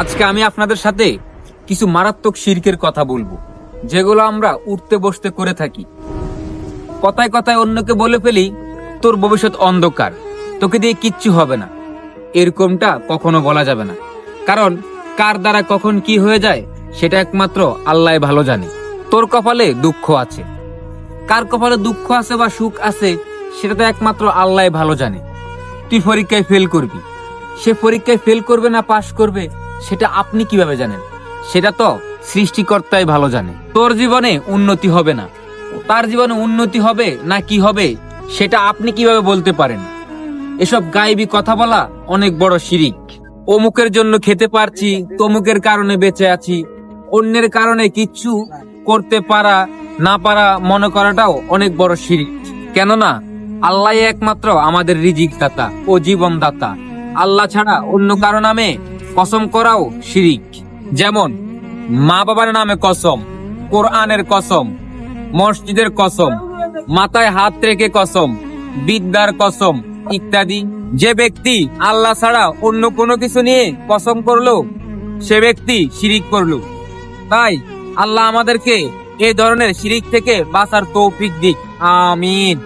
আজকে আমি আপনাদের সাথে কিছু মারাত্মক শিরকের কথা বলব, যেগুলো আমরা উঠতে বসতে করে থাকি। কথায় কথায় অন্যকে বলে ফেলি, তোর ভবিষ্যৎ অন্ধকার, তোকে দিয়ে কিচ্ছু হবে না। এরকমটা কখনো বলা যাবে না। কারণ কার দ্বারা কখন কি হয়ে যায়, সেটা একমাত্র আল্লাহ ভালো জানে। তোর কপালে দুঃখ আছে। কার কপালে দুঃখ আছে বা সুখ আছে, সেটা তো একমাত্র আল্লাহ ভালো জানে। তুই পরীক্ষায় ফেল করবি। সে পরীক্ষায় ফেল করবে না পাশ করবে সেটা আপনি কীভাবে জানেন? সেটা তো সৃষ্টিকর্তাই ভালো জানে। তোর জীবনে উন্নতি হবে না। তার জীবনে উন্নতি হবে না কি হবে, সেটা আপনি কীভাবে বলতে পারেন? এসব গায়েবী কথা বলা অনেক বড় শিরিক। অমুকের জন্য খেতে পারছি, তমুকের কারণে বেঁচে আছি। অন্যের কারণে কিচ্ছু করতে পারা, না পারা মনে করাটাও অনেক বড় শিরিক। কেননা আল্লাহ একমাত্র আমাদের রিজিক দাতা ও জীবন দাতা আল্লাহ ছাড়া অন্য কারও নামে কসম করাও শিরিক। যেমন মা বাবার নামে কসম, কোরআনের কসম, মসজিদের কসম, মাথায় হাত রেখে কসম, বিদ্যার কসম ইত্যাদি। যে ব্যক্তি আল্লাহ ছাড়া অন্য কোনো কিছু নিয়ে কসম করল, সে ব্যক্তি শিরিক করল। তাই আল্লাহ আমাদেরকে এই ধরনের শিরিক থেকে বাঁচার তৌফিক দিক। আমিন।